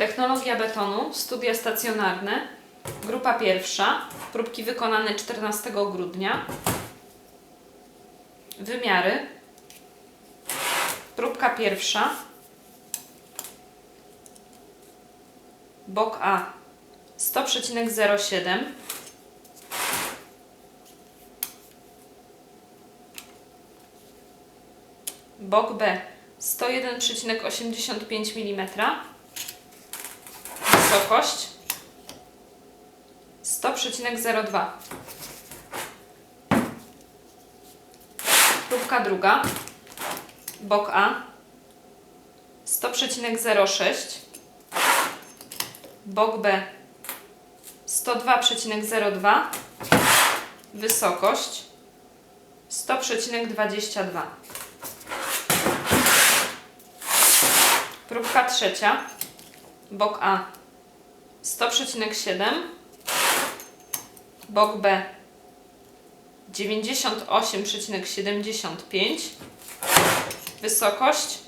Technologia betonu, studia stacjonarne, grupa pierwsza, próbki wykonane 14 grudnia. Wymiary. Próbka pierwsza. Bok A 100,07. Bok B 101,85 mm. Wysokość 100,02. Próbka druga. Bok A 100,06. Bok B 102,02. Wysokość 100,22. Próbka trzecia. Bok A 100,7. Bok B 98,75. Wysokość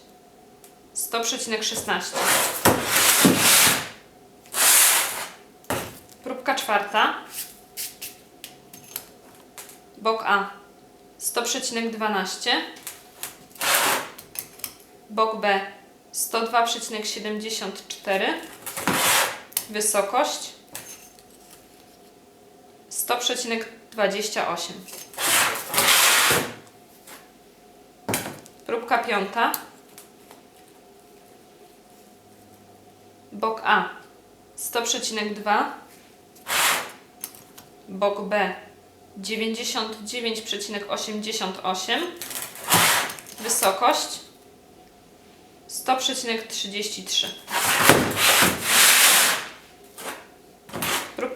100,16. Próbka czwarta. Bok A 100,12. Bok B 102,74. Wysokość 100,28. Próbka piąta. Bok A 100,2. Bok B 99,88. Wysokość 100,33.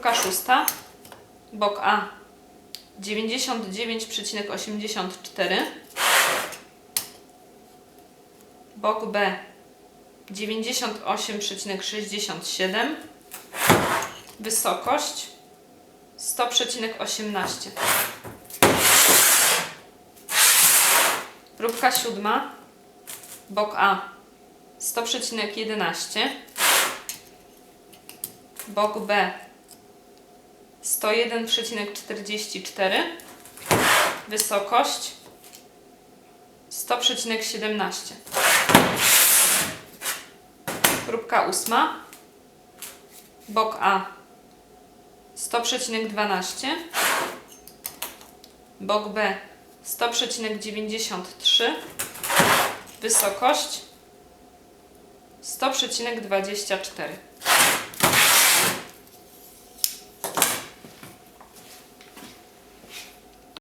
Próbka szósta. Bok A 99,84. Bok B 98,67. Wysokość 100,18. Próbka siódma. Bok A 100,11. Bok B 101,44. Wysokość 100,17. Próbka ósma. Bok A 100,12. Bok B 100,93. Wysokość 100,24.